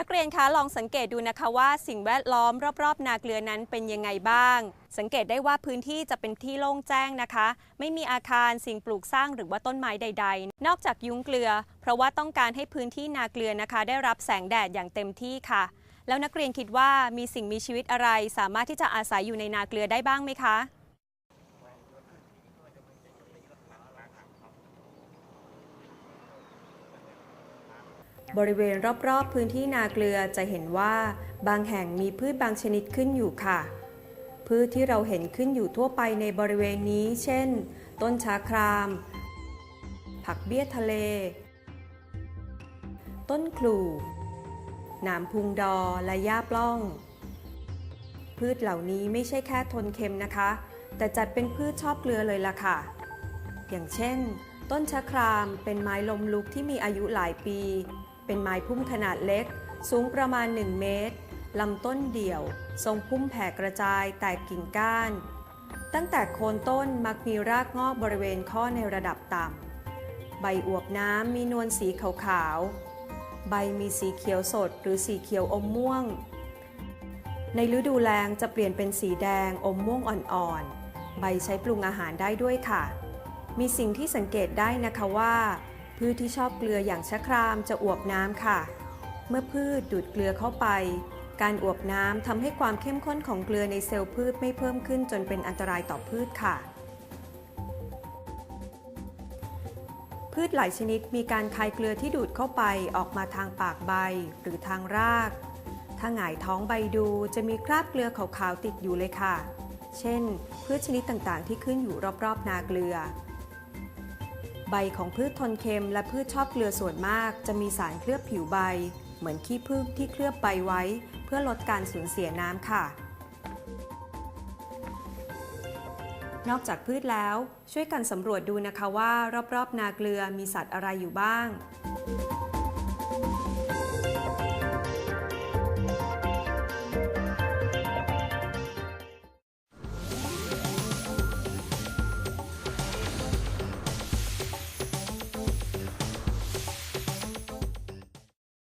นักเรียนคะลองสังเกตดูนะคะว่าสิ่งแวดล้อมรอบๆ นาเกลือนั้นเป็นยังไงบ้าง สังเกตได้ว่าพื้นที่จะเป็นที่โล่งแจ้งนะคะ ไม่มีอาคารสิ่งปลูกสร้างหรือว่าต้นไม้ใด ๆ นอกจากยุ้งเกลือ เพราะว่าต้องการให้พื้นที่นาเกลือนะคะ ได้รับแสงแดดอย่างเต็มที่ค่ะ แล้วนักเรียนคิดว่ามีสิ่งมีชีวิตอะไร สามารถที่จะอาศัยอยู่ในนาเกลือได้บ้างไหมคะ บริเวณรอบๆพื้นที่นาเกลือจะเห็นว่า บางแห่งมีพืชบางชนิดขึ้นอยู่ค่ะ พืชที่เราเห็นขึ้นอยู่ทั่วไปในบริเวณนี้ เช่น ต้นชาคราม ผักเบี้ยทะเล ต้นคลูหนามพุงดอและหญ้าปล้อง พืชเหล่านี้ไม่ใช่แค่ทนเค็มนะคะ แต่จัดเป็นพืชชอบเกลือเลยล่ะค่ะ อย่างเช่น ต้นชะครามเป็นไม้ลมลุกที่มีอายุหลายปี เป็นไม้พุ่มขนาดเล็ก สูงประมาณ 1 เมตร ลำต้นเดี่ยว ทรงพุ่มแผ่กระจายแตกกิ่งก้าน ตั้งแต่โคนต้นมักมีรากงอกบริเวณข้อในระดับต่ำ ใบอวบน้ำมีนวลสีขาวๆ ใบมีสีเขียวสดหรือสีเขียวอมม่วง ในฤดูแล้งจะเปลี่ยนเป็นสีแดงอมม่วงอ่อนๆ ใบใช้ปรุงอาหารได้ด้วยค่ะ มีสิ่งที่สังเกตได้นะคะว่า พืชที่ชอบเกลืออย่างชะครามจะอวบน้ำค่ะ เมื่อพืชดูดเกลือเข้าไป การอวบน้ำทำให้ความเข้มข้นของเกลือในเซลล์พืชไม่เพิ่มขึ้นจนเป็นอันตรายต่อพืชค่ะ พืชหลายชนิดมีการคายเกลือที่ดูดเข้าไปออกมาทางปากใบหรือทางราก ถ้าหงายท้องใบดูจะมีคราบเกลือขาวๆติดอยู่เลยค่ะ เช่น พืชชนิดต่างๆ ที่ขึ้นอยู่รอบๆนาเกลือ ใบของพืชทนเค็มและพืชชอบเกลือส่วนมาก จะมีสารเคลือบผิวใบ เหมือนขี้ผึ้งที่เคลือบใบไว้ เพื่อลดการสูญเสียน้ำค่ะ นอกจากพืชแล้วช่วยกันสำรวจดูนะคะว่า รอบๆ นาเกลือมีสัตว์อะไรอยู่บ้าง